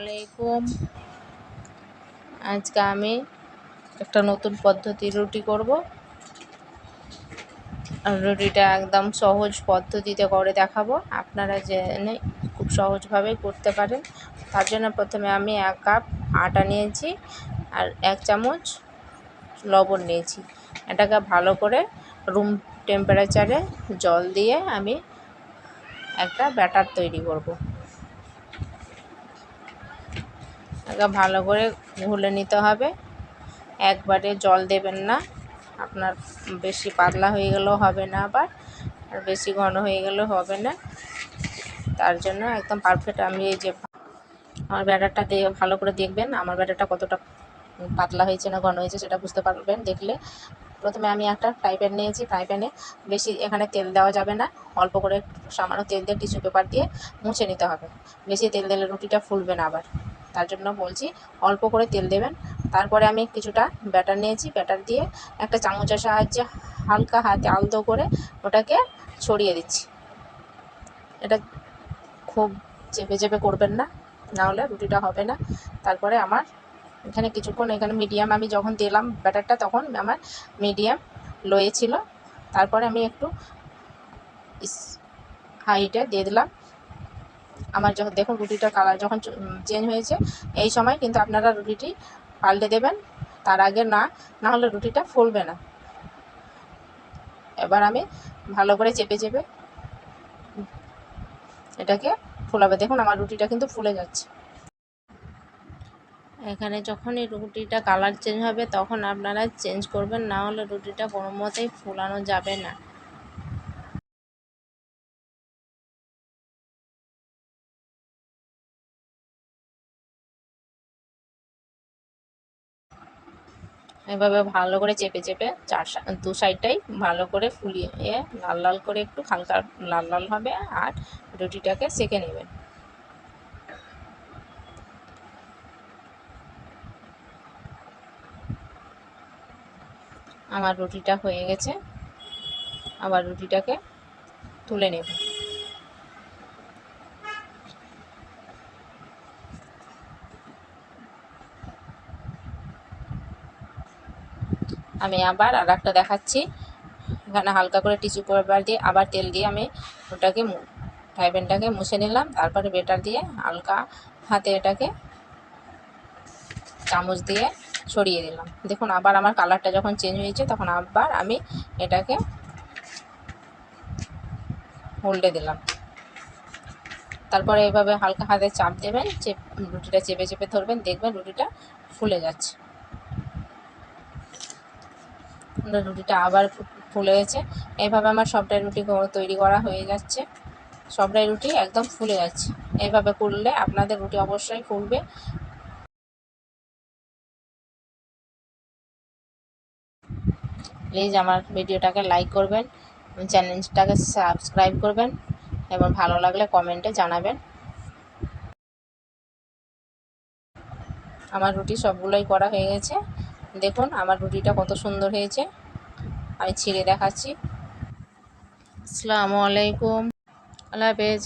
আলাইকুম। আজকে আমি একটা নতুন পদ্ধতির রুটি করব। রুটিটা একদম সহজ পদ্ধতিতে করে দেখাবো। আপনারা জেনে খুব সহজভাবেই করতে পারেন। তার জন্য প্রথমে আমি এক কাপ আটা নিয়েছি আর এক চামচ লবণ নিয়েছি। এটাকে ভালো করে রুম টেম্পারেচারে জল দিয়ে আমি একটা ব্যাটার তৈরি করব। আগে ভালো করে ঘুলে নিতে হবে। একবারে জল দেবেন না। আপনার বেশি পাতলা হয়ে গেলেও হবে না আবার, আর বেশি ঘন হয়ে গেলেও হবে না। তার জন্য একদম পারফেক্ট আমি এই যে আমার ব্যাটারটা দিয়ে ভালো করে দেখবেন, আমার ব্যাটারটা কতটা পাতলা হয়েছে না ঘন হয়েছে সেটা বুঝতে পারবেন। দেখলে প্রথমে আমি একটা ফ্রাই প্যান নিয়েছি ফ্রাই প্যানে বেশি এখানে তেল দেওয়া যাবে না। অল্প করে সামান্য তেল দিয়ে টিস্যু পেপার দিয়ে মুছে নিতে হবে। বেশি তেল দিলে রুটিটা ফুলবে না আবার। তার জন্য বলছি অল্প করে তেল দেবেন। তারপরে আমি কিছুটা ব্যাটার নিয়েছি, ব্যাটার দিয়ে একটা চামচের সাহায্যে হালকা হাতে আলতো করে ওটাকে ছড়িয়ে দিচ্ছি। এটা খুব চেপে চেপে করবেন না নাহলে রুটিটা হবে না। তারপরে আমার এখানে কিছুক্ষণ, এখানে মিডিয়াম আমি যখন দিলাম ব্যাটারটা তখন আমার মিডিয়াম লোয়ে ছিল। তারপরে আমি একটু হাইটে দিয়ে দিলাম। আমার যখন, দেখুন রুটিটার কালার যখন চেঞ্জ হয়েছে, এই সময় কিন্তু আপনারা রুটিটি পাল্টে দেবেন, তার আগে না না হলে রুটিটা ফুলবে না। এবার আমি ভালো করে চেপে চেপে এটাকে ফোলাবে। দেখুন আমার রুটিটা কিন্তু ফুলে যাচ্ছে। এখানে যখন এই রুটিটা কালার চেঞ্জ হবে, তখন আপনারা চেঞ্জ করবেন, না হলে রুটিটা কোনো মতেই ফুলানো যাবে না। এভাবে ভালো করে চেপে চেপে চার দু সাইডটাই ভালো করে ফুলিয়ে লাল লাল করে একটু হালকা লাল লাল হবে আর রুটিটাকে সেকে নেবেন। আমার রুটিটা হয়ে গেছে। আবার রুটিটাকে তুলে নেব। আমি আবার আর একটা দেখাচ্ছি। এখানে হালকা করে টিচু পেপার দিয়ে, আবার তেল দিয়ে আমি ওটাকে ফ্রাই প্যানটাকে মুছে নিলাম। তারপরে বেটার দিয়ে হালকা হাতে এটাকে চামচ দিয়ে ছড়িয়ে দিলাম। দেখুন, আবার আমার কালারটা যখন চেঞ্জ হয়েছে, তখন আবার আমি এটাকে হোল্ডে দিলাম। তারপরে এভাবে হালকা হাতে চাপ দেবেন, চেপ রুটিটা চেপে চেপে ধরবেন, দেখবেন রুটিটা ফুলে যাচ্ছে। রুটিটা আবার ফুলে গেছে। এইভাবে আমার সবটাই রুটি তৈরি করা হয়ে যাচ্ছে। সবটাই রুটি একদম ফুলে যাচ্ছে। এইভাবে করলে আপনাদের রুটি অবশ্যই ফুলবে। প্লিজ আমার ভিডিওটাকে লাইক করবেন, চ্যানেলটাকে সাবস্ক্রাইব করবেন এবং ভালো লাগলে কমেন্টে জানাবেন। আমার রুটি সবগুলোই করা হয়ে গেছে। দেখুন আমার রুটিটা কত সুন্দর হয়েছে। আমি ছিঁড়ে দেখাচ্ছি। আসসালামু আলাইকুম। আল্লাহ হাফেজ।